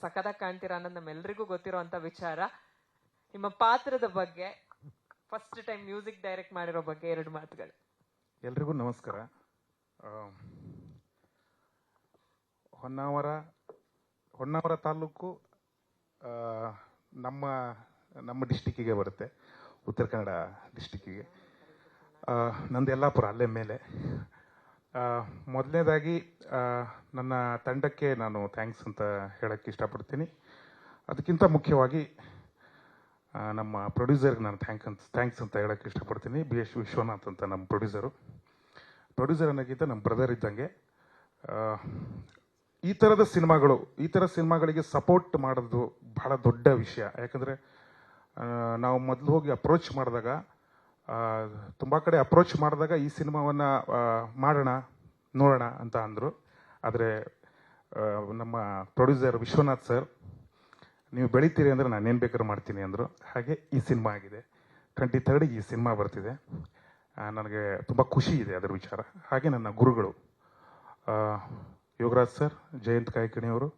ಸಖತ್ತಾಗಿ ಕಾಣ್ತೀರ ಅನ್ನೋದು ನಮ್ಮೆಲ್ರಿಗೂ ಗೊತ್ತಿರೋಂಥ ವಿಚಾರ. ನಿಮ್ಮ ಪಾತ್ರದ ಬಗ್ಗೆ ಫಸ್ಟ್ ಟೈಮ್ ಮ್ಯೂಸಿಕ್ ಡೈರೆಕ್ಟ್ ಮಾಡಿರೋ ಬಗ್ಗೆ ಎರಡು ಮಾತುಗಳು. ಎಲ್ರಿಗೂ ನಮಸ್ಕಾರ. ಹೊನ್ನಾವರ ಹೊನ್ನಾವರ ತಾಲೂಕು ನಮ್ಮ ನಮ್ಮ ಡಿಸ್ಟಿಕ್ಕಿಗೆ ಬರುತ್ತೆ. ಉತ್ತರ ಕನ್ನಡ ಡಿಸ್ಟಿಕ್ಕಿಗೆ ನಂದು ಯಲ್ಲಾಪುರ, ಅಲ್ಲೇ ಮೇಲೆ. ಮೊದಲನೇದಾಗಿ ನನ್ನ ತಂಡಕ್ಕೆ ನಾನು ಥ್ಯಾಂಕ್ಸ್ ಅಂತ ಹೇಳಕ್ಕೆ ಇಷ್ಟಪಡ್ತೀನಿ. ಅದಕ್ಕಿಂತ ಮುಖ್ಯವಾಗಿ ನಮ್ಮ ಪ್ರೊಡ್ಯೂಸರ್ಗೆ ನಾನು ಥ್ಯಾಂಕ್ ಅಂತ ಥ್ಯಾಂಕ್ಸ್ ಅಂತ ಹೇಳಕ್ಕೆ ಇಷ್ಟಪಡ್ತೀನಿ. ಬಿ ಎಸ್ ವಿಶ್ವನಾಥ್ ಅಂತ ನಮ್ಮ ಪ್ರೊಡ್ಯೂಸರು ಪ್ರೊಡ್ಯೂಸರ್ ಅನ್ನೋಕ್ಕಿಂತ ನಮ್ಮ ಬ್ರದರ್ ಇದ್ದಂಗೆ ಈ ಥರದ ಸಿನಿಮಾಗಳು, ಈ ಥರ ಸಿನಿಮಾಗಳಿಗೆ ಸಪೋರ್ಟ್ ಮಾಡೋದು ಬಹಳ ದೊಡ್ಡ ವಿಷಯ. ಯಾಕಂದರೆ ನಾವು ಮೊದಲು ಹೋಗಿ ಅಪ್ರೋಚ್ ಮಾಡಿದಾಗ ತುಂಬ ಕಡೆ ಅಪ್ರೋಚ್ ಮಾಡಿದಾಗ ಈ ಸಿನಿಮಾವನ್ನು ಮಾಡೋಣ, ನೋಡೋಣ ಅಂತ ಅಂದರು. ಆದರೆ ನಮ್ಮ ಪ್ರೊಡ್ಯೂಸರ್ ವಿಶ್ವನಾಥ್ ಸರ್ ನೀವು ಬೆಳಿತೀರಿ ಅಂದರೆ ನಾನು ಏನು ಬೇಕಾದ್ರೂ ಮಾಡ್ತೀನಿ ಅಂದರು. ಹಾಗೆ ಈ ಸಿನಿಮಾ ಆಗಿದೆ. ಟ್ವೆಂಟಿ ಥರ್ಡಿಗೆ ಈ ಸಿನಿಮಾ ಬರ್ತಿದೆ. ನನಗೆ ತುಂಬ ಖುಷಿ ಇದೆ ಅದರ ವಿಚಾರ. ಹಾಗೆ ನನ್ನ ಗುರುಗಳು ಯೋಗರಾಜ್ ಸರ್ ಜಯಂತ್ ಕಾಯ್ಕಿಣಿಯವರು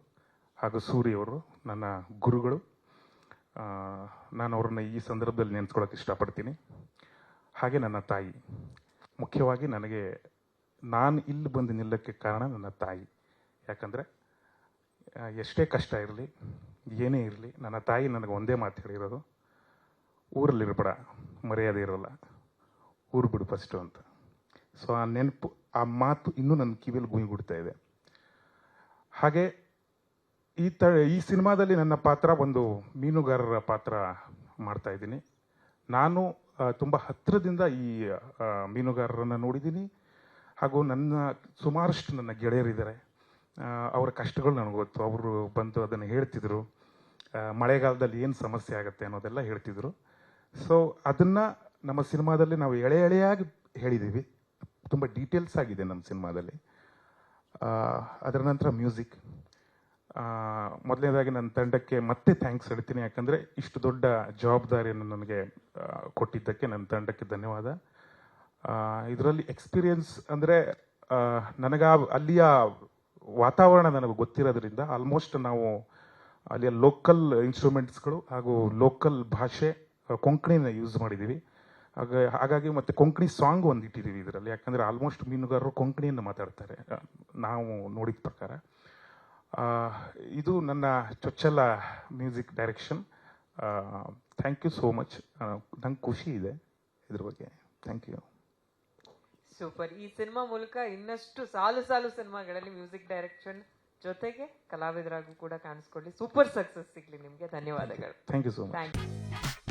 ಹಾಗೂ ಸೂರಿ ಅವರು, ನನ್ನ ಗುರುಗಳು ನಾನು ಅವ್ರನ್ನ ಈ ಸಂದರ್ಭದಲ್ಲಿ ನೆನೆಸ್ಕೊಳ್ಳೋಕೆ ಇಷ್ಟಪಡ್ತೀನಿ. ಹಾಗೆ ನನ್ನ ತಾಯಿ. ಮುಖ್ಯವಾಗಿ ನನಗೆ ನಾನು ಇಲ್ಲಿ ಬಂದು ನಿಲ್ಲಕ್ಕೆ ಕಾರಣ ನನ್ನ ತಾಯಿ. ಯಾಕಂದರೆ ಎಷ್ಟೇ ಕಷ್ಟ ಇರಲಿ, ಏನೇ ಇರಲಿ, ನನ್ನ ತಾಯಿ ನನಗೆ ಒಂದೇ ಮಾತು ಹೇಳಿರೋದು ಊರಲ್ಲಿರ್ಬೇಡ ಮರ್ಯಾದೆ ಇರೋಲ್ಲ, ಊರು ಬಿಡು ಫಸ್ಟು ಅಂತ. ಸೊ ಆ ನೆನಪು, ಆ ಮಾತು ಇನ್ನೂ ನನ್ನ ಕಿವಿಯಲ್ಲಿ ಗುಂಗುಡ್ತಾ ಇದೆ. ಹಾಗೆ, ಈ ತ, ಈ ಸಿನಿಮಾದಲ್ಲಿ ನನ್ನ ಪಾತ್ರ ಒಂದು ಮೀನುಗಾರರ ಪಾತ್ರ ಮಾಡ್ತಾ ಇದ್ದೀನಿ. ನಾನು ತುಂಬ ಹತ್ತಿರದಿಂದ ಈ ಮೀನುಗಾರರನ್ನು ನೋಡಿದ್ದೀನಿ. ಹಾಗೂ ನನ್ನ, ಸುಮಾರಷ್ಟು ನನ್ನ ಗೆಳೆಯರಿದ್ದಾರೆ. ಅವರ ಕಷ್ಟಗಳು ನನಗೆ ಗೊತ್ತು. ಅವರು ಬಂದು ಅದನ್ನು ಹೇಳ್ತಿದ್ರು. ಮಳೆಗಾಲದಲ್ಲಿ ಏನು ಸಮಸ್ಯೆ ಆಗುತ್ತೆ ಅನ್ನೋದೆಲ್ಲ ಹೇಳ್ತಿದ್ರು. ಸೊ ಅದನ್ನು ನಮ್ಮ ಸಿನಿಮಾದಲ್ಲಿ ನಾವು ಎಳೆ ಎಳೆಯಾಗಿ ಹೇಳಿದ್ದೀವಿ ತುಂಬ ಡೀಟೇಲ್ಸ್ ಆಗಿದೆ ನಮ್ಮ ಸಿನಿಮಾದಲ್ಲಿ. ಅದರ ನಂತರ ಮ್ಯೂಸಿಕ್. ಮೊದಲನೇದಾಗಿ ನನ್ನ ತಂಡಕ್ಕೆ ಮತ್ತೆ ಥ್ಯಾಂಕ್ಸ್ ಹೇಳ್ತೀನಿ. ಯಾಕಂದರೆ ಇಷ್ಟು ದೊಡ್ಡ ಜವಾಬ್ದಾರಿಯನ್ನು ನನಗೆ ಕೊಟ್ಟಿದ್ದಕ್ಕೆ ನನ್ನ ತಂಡಕ್ಕೆ ಧನ್ಯವಾದ. ಇದರಲ್ಲಿ ಎಕ್ಸ್ಪೀರಿಯನ್ಸ್ ಅಂದರೆ ನನಗೆ ಅಲ್ಲಿಯ ವಾತಾವರಣ ನನಗೆ ಗೊತ್ತಿರೋದ್ರಿಂದ ಆಲ್ಮೋಸ್ಟ್ ನಾವು ಅಲ್ಲಿಯ ಲೋಕಲ್ ಇನ್ಸ್ಟ್ರೂಮೆಂಟ್ಸ್ಗಳು ಹಾಗೂ ಲೋಕಲ್ ಭಾಷೆ ಕೊಂಕಣಿನ ಯೂಸ್ ಮಾಡಿದ್ದೀವಿ. ಹಾಗೆ ಹಾಗಾಗಿ ಮತ್ತು ಕೊಂಕಣಿ ಸಾಂಗ್ ಒಂದು ಇಟ್ಟಿದ್ದೀವಿ ಇದರಲ್ಲಿ. ಯಾಕಂದರೆ ಆಲ್ಮೋಸ್ಟ್ ಮೀನುಗಾರರು ಕೊಂಕಣಿಯನ್ನು ಮಾತಾಡ್ತಾರೆ. ನಾವು ನೋಡಿದ ಪ್ರಕಾರ. ಇದು ನನ್ನ ಚೊಚ್ಚಲ music direction. Thank you so much ನಂಗೆ ಖುಷಿ ಇದೆ ಇದ್ರ ಬಗ್ಗೆ. ಥ್ಯಾಂಕ್ ಯು ಸೂಪರ್ ಈ ಸಿನಿಮಾ ಮೂಲಕ ಇನ್ನಷ್ಟು ಸಾಲು ಸಾಲು ಸಿನಿಮಾಗಳಲ್ಲಿ ಮ್ಯೂಸಿಕ್ ಡೈರೆಕ್ಷನ್ ಜೊತೆಗೆ ಕಲಾವಿದರಾಗೂ ಕೂಡ ಕಾಣಿಸ್ಕೊಳ್ಳಿ. ಸೂಪರ್ ಸಕ್ಸಸ್ ಸಿಗ್ಲಿ ನಿಮಗೆ. ಧನ್ಯವಾದಗಳು. Thank you so much thank you